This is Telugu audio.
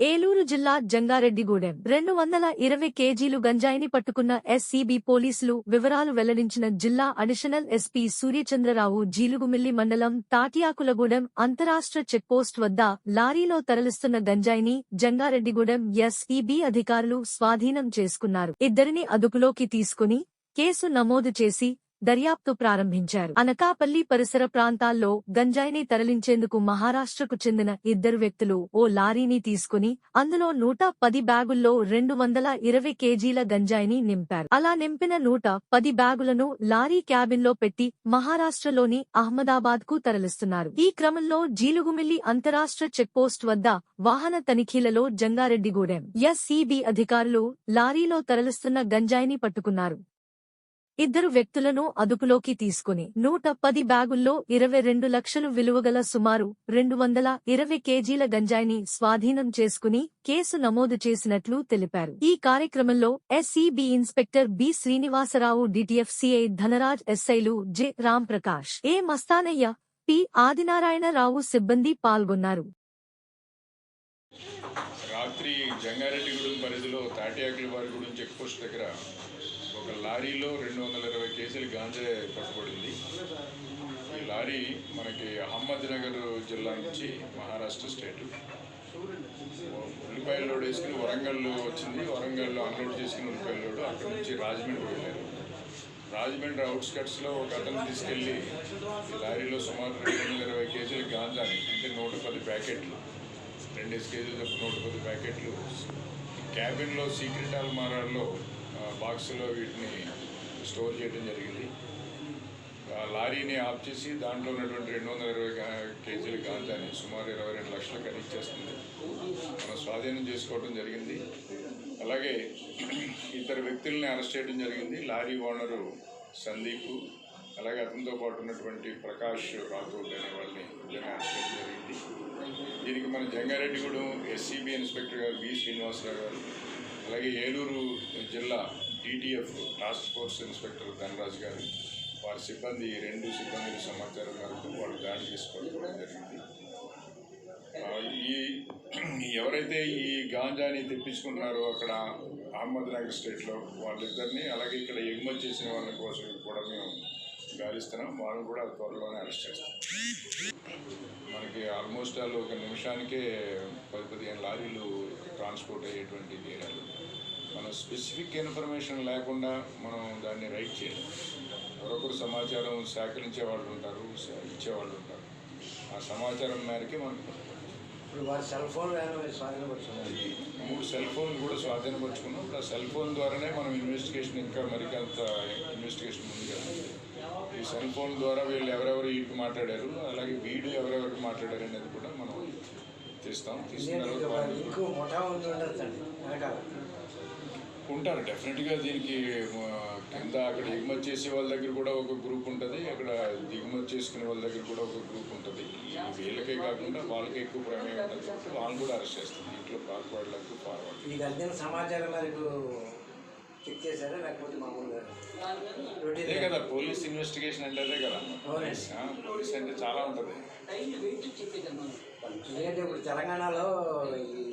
Eluru జిల్లా జంగారెడ్డిగూడెం. రెండు వందల ఇరవై కేజీలు గంజాయిని పట్టుకున్న ఎస్సీబీ పోలీసులు వివరాలు వెల్లడించిన జిల్లా అడిషనల్ ఎస్పీ సూర్యచంద్రరావు జీలుగుమిల్లి మండలం తాటియాకులగూడెం అంతరాష్ట్ర చెక్పోస్ట్ వద్ద లారీలో తరలిస్తున్న గంజాయిని జంగారెడ్డిగూడెం ఎస్ఈబీ అధికారులు స్వాధీనం చేసుకున్నారు. ఇద్దరిని అదుపులోకి తీసుకుని కేసు నమోదు చేసి దర్యాప్తు ప్రారంభించారు. అనకాపల్లి పరిసర ప్రాంతాల్లో గంజాయిని తరలించేందుకు మహారాష్ట్రకు చెందిన ఇద్దరు వ్యక్తులు ఓ లారీని తీసుకుని అందులో నూట పది బ్యాగుల్లో రెండు వందల ఇరవై కేజీల గంజాయిని నింపారు. అలా నింపిన నూట పది బ్యాగులను లారీ క్యాబిన్లో పెట్టి మహారాష్ట్రలోని అహ్మదాబాద్కు తరలిస్తున్నారు. ఈ క్రమంలో జీలుగుమిల్లి అంతరాష్ట్ర చెక్పోస్ట్ వద్ద వాహన తనిఖీలలో జంగారెడ్డిగూడెం ఎస్సీబీ అధికారులు లారీలో తరలిస్తున్న గంజాయిని పట్టుకున్నారు. ఇద్దరు వ్యక్తులను అదుపులోకి తీసుకుని నూట పది బ్యాగుల్లో ఇరవై రెండు లక్షలు విలువగల సుమారు రెండు వందల ఇరవై కేజీల గంజాయిని స్వాధీనం చేసుకుని కేసు నమోదు చేసినట్లు తెలిపారు. ఈ కార్యక్రమంలో SEB inspector B Srinivasarao DTF CI Dhanaraj ఎస్ఐలు J Ramprakash A Mastanayya P Adinarayanarao సిబ్బంది పాల్గొన్నారు. రాత్రి జంగారెడ్డిగూడెం పరిధిలో తాటియాకుల వారి చెక్ పోస్ట్ దగ్గర ఒక లారీలో రెండు వందల ఇరవై కేజీలు గాంజా పట్టుబడింది. ఈ లారీ మనకి అహ్మద్ నగర్ జిల్లా నుంచి మహారాష్ట్ర స్టేట్. ఉల్లిపాయల లోడ్ వేసుకుని వరంగల్లో వచ్చింది. వరంగల్లో అన్లోడ్ చేసుకుని ఉల్లిపాయల లోడ్ అక్కడ నుంచి రాజమండ్రి వెళ్ళారు. రాజమండ్రి అవుట్స్కట్స్లో ఒక అతను తీసుకెళ్ళి లారీలో సుమారు రెండు వందల ఇరవై కేజీల గాంజాని అంటే నూట పది ప్యాకెట్లు రెండు కేజీలు చొప్పున నూట పది ప్యాకెట్లు క్యాబిన్లో సీక్రెట్ అల్మారాల్లో బాక్స్లో బాక్సులో వీటిని స్టోర్ చేయడం జరిగింది. ఆ లారీని ఆఫ్ చేసి దాంట్లో ఉన్నటువంటి రెండు వందల ఇరవై కేజీలు కేజీల గాంజాని సుమారు ఇరవై రెండు లక్షలు ఖరీదు చేస్తుంది మనం స్వాధీనం చేసుకోవడం జరిగింది. అలాగే ఇద్దరు వ్యక్తుల్ని అరెస్ట్ చేయడం జరిగింది. Lorry owner Sandeep. అలాగే అతనితో పాటు ఉన్నటువంటి ప్రకాష్ రాథోడ్ అనే వాళ్ళని ఇద్దరిని జరిగింది. దీనికి మన జంగారెడ్డిగూడెం ఎస్సీబీ ఇన్స్పెక్టర్ గారు బి శ్రీనివాసరావు గారు అలాగే ఏలూరు జిల్లా DTF task force inspector Dhanaraj గారు వారి సిబ్బంది రెండు సిబ్బంది సమాచారం మేరకు వాళ్ళు దాడి చేసుకోవడం జరిగింది. ఈ ఎవరైతే ఈ గాంజాని తెప్పించుకుంటున్నారో అక్కడ అహ్మద్ నగర్ స్టేట్లో వాళ్ళిద్దరిని అలాగే ఇక్కడ ఎగుమతి చేసిన వాళ్ళ కోసం కూడా మేము గాలిస్తున్నాం. వాళ్ళని కూడా త్వరలోనే అరెస్ట్ చేస్తాం. మనకి ఆల్మోస్ట్ ఆల్ ఒక నిమిషానికే పది పదిహేను లారీలు ట్రాన్స్పోర్ట్ అయ్యేటువంటి ఏరియాలు. మనం స్పెసిఫిక్ ఇన్ఫర్మేషన్ లేకుండా మనం దాన్ని రైట్ చేయలేం. మరొకరు సమాచారం సేకరించే వాళ్ళు ఉంటారు ఇచ్చేవాళ్ళు ఉంటారు. ఆ సమాచారం మేరకే మనం వారి సెల్ ఫోన్ మూడు సెల్ ఫోన్లు కూడా స్వాధీనపరుచుకున్నాం. ఇప్పుడు ఆ సెల్ ఫోన్ ద్వారానే మనం ఇన్వెస్టిగేషన్ ఇంకా మరికొంత ఇన్వెస్టిగేషన్ ముందుగా ఈ సెల్ ఫోన్ ద్వారా వీళ్ళు ఎవరెవరు వీటికి మాట్లాడారు అలాగే వీడు ఎవరెవరికి మాట్లాడారు అనేది కూడా మనం తీస్తాం ఉంటారు డెఫినెట్గా దీనికి కింద అక్కడ ఎగుమతి చేసే వాళ్ళ దగ్గర కూడా ఒక గ్రూప్ ఉంటుంది అక్కడ దిగుమతి చేసుకునే వాళ్ళ దగ్గర కూడా ఒక గ్రూప్ ఉంటుంది. వీళ్ళకే కాకుండా వాళ్ళకే ఎక్కువ ప్రమేయం ఉంటుంది వాళ్ళని కూడా అరెస్ట్ చేస్తుంది దీంట్లో బ్యాక్వర్డ్లకు ఫార్వర్డ్ సమాచారం చెక్ చేశారా? లేకపోతే మామూలుగా కదా పోలీస్ ఇన్వెస్టిగేషన్ అంటే కదా. పోలీస్ అంటే చాలా ఉంటుంది. ఎందుకంటే ఇప్పుడు తెలంగాణలో ఈ